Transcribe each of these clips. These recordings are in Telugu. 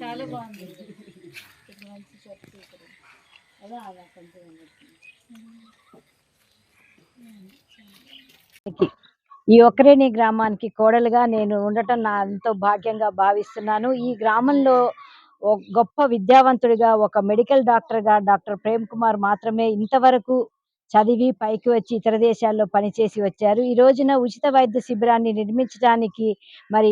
చాలా బాగుంది. మంచి చెట్టు ఇక్కడ. అదే అలా కొంచెం ఈ ఒక్కరేని గ్రామానికి కోడలుగా నేను ఉండటం నా ఎంతో భాగ్యంగా భావిస్తున్నాను. ఈ గ్రామంలో ఒక గొప్ప విద్యావంతుడిగా ఒక మెడికల్ డాక్టర్గా డాక్టర్ ప్రేమ్ కుమార్ మాత్రమే ఇంతవరకు చదివి పైకి వచ్చి ఇతర దేశాల్లో పనిచేసి వచ్చారు. ఈ రోజున ఉచిత వైద్య శిబిరాన్ని నిర్మించడానికి మరి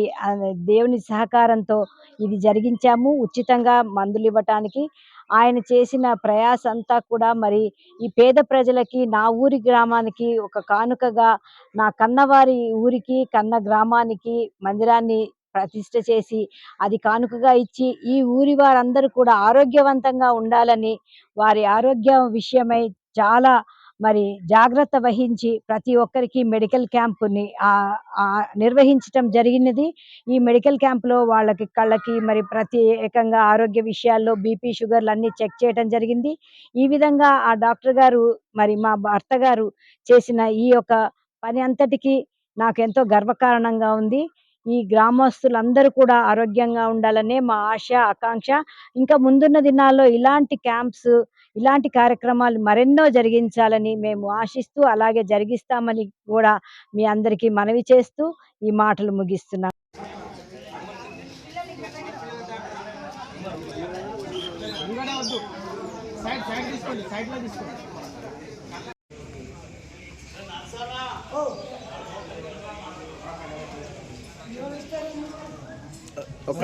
దేవుని సహకారంతో ఇది జరిగించాము. ఉచితంగా మందులు ఇవ్వటానికి ఆయన చేసిన ప్రయాస అంతా కూడా మరి ఈ పేద ప్రజలకి నా ఊరి గ్రామానికి ఒక కానుకగా నా కన్నవారి ఊరికి కన్న గ్రామానికి మందిరాన్ని ప్రతిష్ట చేసి అది కానుకగా ఇచ్చి ఈ ఊరి వారందరూ కూడా ఆరోగ్యవంతంగా ఉండాలని వారి ఆరోగ్యం విషయమై చాలా మరి జాగ్రత్త వహించి ప్రతి ఒక్కరికి మెడికల్ క్యాంపుని నిర్వహించటం జరిగినది. ఈ మెడికల్ క్యాంప్లో వాళ్ళకి కళ్ళకి మరి ప్రత్యేకంగా ఆరోగ్య విషయాల్లో బీపీ షుగర్లు అన్నీ చెక్ చేయటం జరిగింది. ఈ విధంగా ఆ డాక్టర్ గారు మరి మా భర్త గారు చేసిన ఈ యొక్క పని అంతటికి నాకు ఎంతో గర్వకారణంగా ఉంది. ఈ గ్రామస్తులందరూ కూడా ఆరోగ్యంగా ఉండాలనే మా ఆశ ఆకాంక్ష. ఇంకా ముందున్న దినాల్లో ఇలాంటి క్యాంప్స్ ఇలాంటి కార్యక్రమాలు మరెన్నో జరిగించాలని మేము ఆశిస్తూ అలాగే జరిగిస్తామని కూడా మీ అందరికీ మనవి చేస్తూ ఈ మాటలు ముగిస్తున్నాను. ఒక్క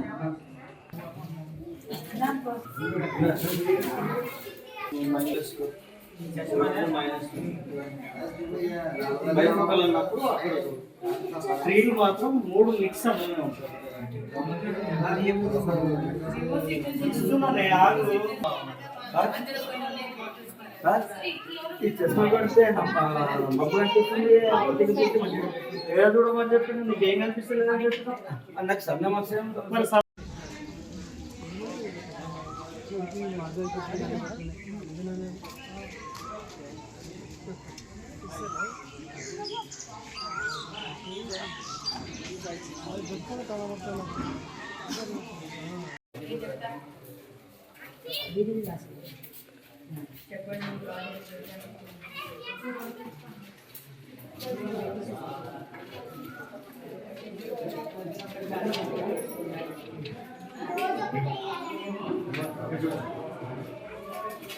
బైఫోకల్ అన్నప్పుడు స్క్రీన్ మాత్రం మూడు మిక్స్ అనే ఉంటుంది. ఈ చష్మా కొడితే మబ్బు కనిపిస్తుంది ఏదో చూడమని చెప్పింది నీకు ఏం కనిపిస్తలేదు అని చెప్తున్నా. నాకు సందం माझं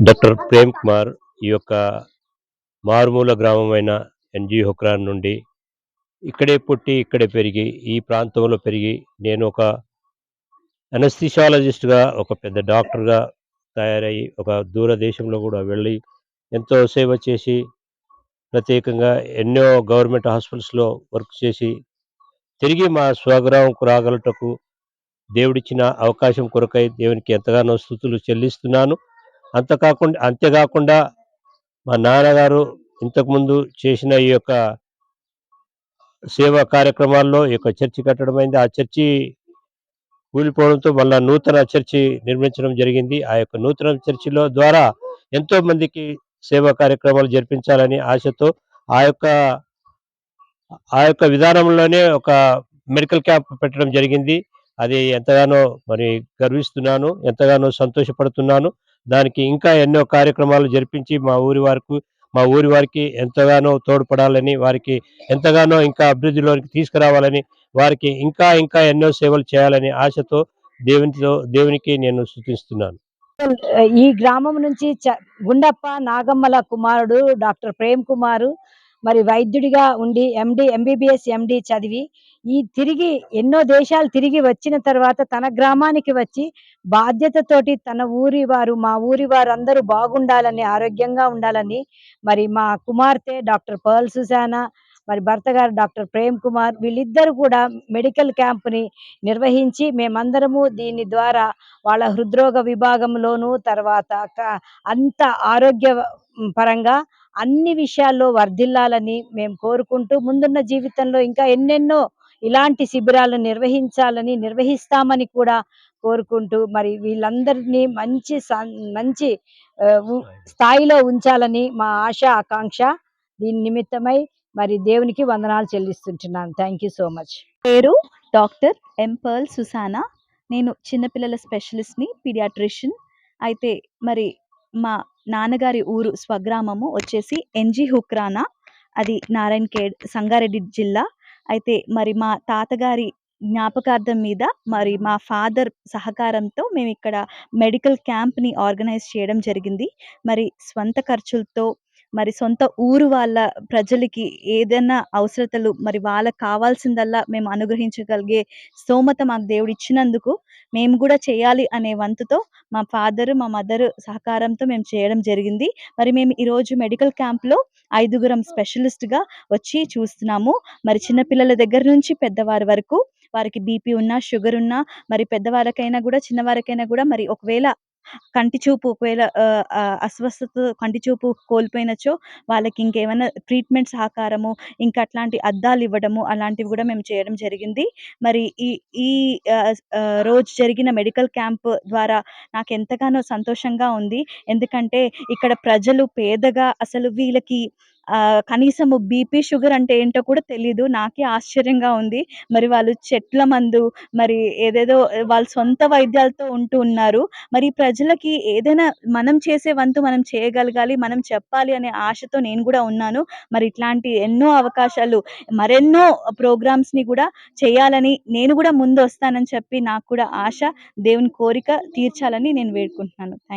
Doctor Prem Kumar ఈ యొక్క మారుమూల గ్రామమైన ఎన్జీ హుక్రాన్ నుండి ఇక్కడే పుట్టి ఇక్కడే పెరిగి ఈ ప్రాంతంలో పెరిగి నేను ఒక అనస్థిషాలజిస్ట్గా ఒక పెద్ద డాక్టర్గా తయారయ్యి ఒక దూరదేశంలో కూడా వెళ్ళి ఎంతో సేవ చేసి ప్రత్యేకంగా ఎన్నో గవర్నమెంట్ హాస్పిటల్స్లో వర్క్ చేసి తిరిగి మా స్వగ్రామంకు రాగలటకు దేవుడిచ్చిన అవకాశం కొరకై దేవునికి ఎంతగానో స్థుతులు చెల్లిస్తున్నాను. అంతకాకుండా అంతేకాకుండా మా నాన్నగారు ఇంతకుముందు చేసిన ఈ యొక్క సేవా కార్యక్రమాల్లో ఈ యొక్క చర్చి కట్టడమైంది. ఆ చర్చి కూలిపోవడంతో మళ్ళా నూతన చర్చి నిర్మించడం జరిగింది. ఆ యొక్క నూతన చర్చిలో ద్వారా ఎంతో మందికి సేవా కార్యక్రమాలు జరిపించాలని ఆశతో ఆ యొక్క ఆ యొక్క విధానంలోనే ఒక మెడికల్ క్యాంప్ పెట్టడం జరిగింది. అది ఎంతగానో మరి గర్విస్తున్నాను ఎంతగానో సంతోషపడుతున్నాను. దానికి ఇంకా ఎన్నో కార్యక్రమాలు జరిపించి మా ఊరి వారికి మా ఊరి వారికి ఎంతగానో తోడ్పడాలని వారికి ఎంతగానో ఇంకా అభివృద్ధిలోకి తీసుకురావాలని వారికి ఇంకా ఇంకా ఎన్నో సేవలు చేయాలని ఆశతో దేవునితో దేవునికి నేను సూచిస్తున్నాను ఈ గ్రామం నుంచి చ- గుండప్ప నాగమ్మల కుమారుడు డాక్టర్ ప్రేమ్ కుమారు మరి వైద్యుడిగా ఉండి ఎండి ఎంబీబీఎస్ ఎండి చదివి ఈ తిరిగి ఎన్నో దేశాలు తిరిగి వచ్చిన తర్వాత తన గ్రామానికి వచ్చి బాధ్యతతోటి తన ఊరి వారు మా ఊరి వారు అందరూ బాగుండాలని ఆరోగ్యంగా ఉండాలని మరి మా కుమార్తె డాక్టర్ పర్ల్ సుజానా మరి భర్త గారు డాక్టర్ ప్రేమ్ కుమార్ వీళ్ళిద్దరు కూడా మెడికల్ క్యాంప్ని నిర్వహించి మేమందరము దీని ద్వారా వాళ్ళ హృద్రోగ విభాగంలోను తర్వాత అంత ఆరోగ్య పరంగా అన్ని విషయాల్లో వర్ధిల్లాలని మేము కోరుకుంటూ ముందున్న జీవితంలో ఇంకా ఎన్నెన్నో ఇలాంటి శిబిరాలను నిర్వహించాలని నిర్వహిస్తామని కూడా కోరుకుంటూ మరి వీళ్ళందరినీ మంచి సన్- మంచి స్థాయిలో ఉంచాలని మా ఆశ ఆకాంక్ష. దీని నిమిత్తమై మరి దేవునికి వందనాలు చెల్లిస్తుంటున్నాను. Thank you so much. పేరు డాక్టర్ ఎంపర్ల్ సుసానా. నేను చిన్నపిల్లల స్పెషలిస్ట్ని పీడియాట్రిషియన్. అయితే మరి మా నాన్నగారి ఊరు స్వగ్రామము వచ్చేసి ఎన్జి హుక్రానా. అది నారాయణ్ ఖేడ్ సంగారెడ్డి జిల్లా. అయితే మరి మా తాతగారి జ్ఞాపకార్థం మీద మరి మా ఫాదర్ సహకారంతో మేము ఇక్కడ మెడికల్ క్యాంప్ని ఆర్గనైజ్ చేయడం జరిగింది. మరి స్వంత ఖర్చులతో మరి సొంత ఊరు వాళ్ళ ప్రజలకి ఏదైనా అవసరతలు మరి వాళ్ళకి కావాల్సిందల్లా మేము అనుగ్రహించగలిగే స్తోమత మాకు దేవుడు ఇచ్చినందుకు మేము కూడా చేయాలి అనే వంతుతో మా ఫాదర్ మా మదర్ సహకారంతో మేము చేయడం జరిగింది. మరి మేము ఈరోజు మెడికల్ క్యాంప్లో ఐదుగురం స్పెషలిస్ట్గా వచ్చి చూస్తున్నాము. మరి చిన్నపిల్లల దగ్గర నుంచి పెద్దవారి వరకు వారికి బీపీ ఉన్నా షుగర్ ఉన్నా మరి పెద్దవారికైనా కూడా చిన్నవారికైనా కూడా మరి ఒకవేళ కంటి చూపు ఒకవేళ అస్వస్థత కంటి చూపు కోల్పోయినచో వాళ్ళకి ఇంకేమైనా ట్రీట్మెంట్ సహకారము ఇంకా అట్లాంటి అద్దాలు ఇవ్వడము అలాంటివి కూడా మేము చేయడం జరిగింది. మరి ఈ ఈ రోజు జరిగిన మెడికల్ క్యాంప్ ద్వారా నాకు ఎంతగానో సంతోషంగా ఉంది. ఎందుకంటే ఇక్కడ ప్రజలు పేదగా అసలు వీళ్ళకి కనీసము బీపీ షుగర్ అంటే ఏంటో కూడా తెలీదు. నాకే ఆశ్చర్యంగా ఉంది. మరి వాళ్ళు చెట్ల మందు మరి ఏదేదో వాళ్ళ సొంత వైద్యాలతో ఉంటూ ఉన్నారు. మరి ప్రజలకి ఏదైనా మనం చేసే వంతు మనం చేయగలగాలి మనం చెప్పాలి అనే ఆశతో నేను కూడా ఉన్నాను. మరి ఇట్లాంటి ఎన్నో అవకాశాలు మరెన్నో ప్రోగ్రామ్స్ని కూడా చేయాలని నేను కూడా ముందు వస్తానని చెప్పి నాకు కూడా ఆశ దేవుని కోరిక తీర్చాలని నేను వేడుకుంటున్నాను. థ్యాంక్